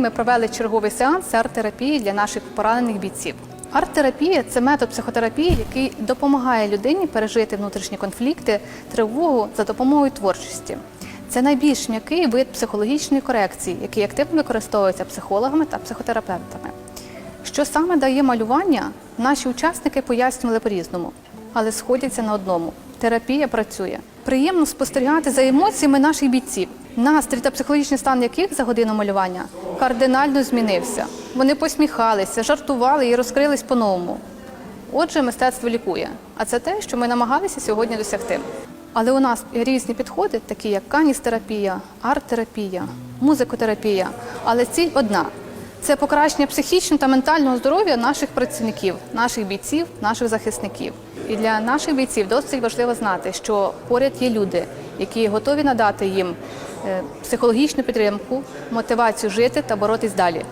Ми провели черговий сеанс арт-терапії для наших поранених бійців. Арт-терапія це метод психотерапії, який допомагає людині пережити внутрішні конфлікти, тривогу за допомогою творчості. Це найбільш м'який вид психологічної корекції, який активно використовується психологами та психотерапевтами. Що саме дає малювання, наші учасники пояснювали по-різному, але сходяться на одному: терапія працює. Приємно спостерігати за емоціями наших бійців, настрій та психологічний стан яких за годину малювання кардинально змінився. Вони посміхалися, жартували і розкрились по-новому. Отже, мистецтво лікує, а це те, що ми намагалися сьогодні досягти. Але у нас різні підходи, такі як каністерапія, арт-терапія, музикотерапія. Але ціль одна це покращення психічного та ментального здоров'я наших працівників, наших бійців, наших захисників. І для наших бійців досить важливо знати, що поряд є люди, які готові надати їм психологічну підтримку, мотивацію жити та боротись далі.